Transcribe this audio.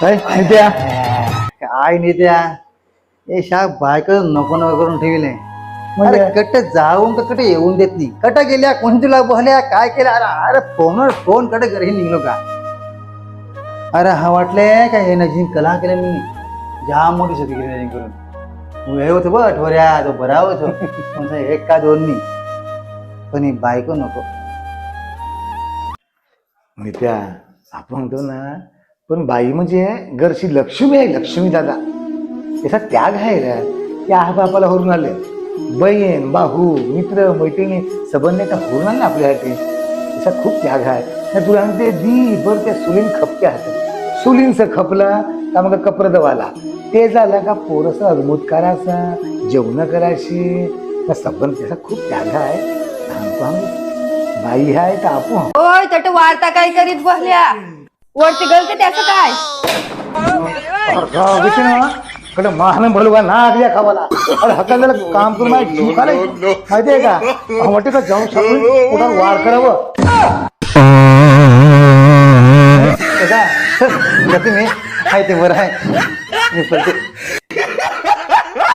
काय नित्या. काय नित्या? ए शा बायक नको नको करून ठेवले. म्हणजे? अरे कट जाऊन तर कट येऊन देत नाही. कट गेल्या कोणी तुला बोलल्या काय केलं? अरे अरे फोनवर फोन कट घरी निघलो का? अरे हा वाटले काय हे नजीन कला केल्या मी? जाम मोठी सती केली नजीन करून. मग हे होतं बघ आठवड्या तो बरा होतो. एक का दोन नाही. पण ही बायको नको. नित्या आपण म्हणतो ना. पण बाई म्हणजे घरची लक्ष्मी आहे लक्ष्मी दादा. त्याचा त्याग आहे का त्या आई बापाला हरून आले. बहीण बाहू मित्र मैत्रिणी सबंध का हरून आले ना आपल्यासाठी. त्याचा खूप त्याग आहे. ना तुला म्हणते दी बर त्या सुलीन खपके हात सुलीनचं खपला का मग कपरदवाला? ते झालं का पोरसं अजमूत करायचा जेवण करायची. त्या सबंध त्याचा खूप त्याग आहे. सांगतो आम्ही बाई आहे का आपण ओय तट वार्ता काय करीत बसल्या. वरती गलते त्याचं काय? कडे महान भलवा ना आगल्या खावाला. अरे हकाला काम करून माहिती जीव खाला माहितीये का? वाटते का जाऊन सगळं पोटावर वार करावं? कसा जाते मी. आहे ते बरं आहे. मी पडते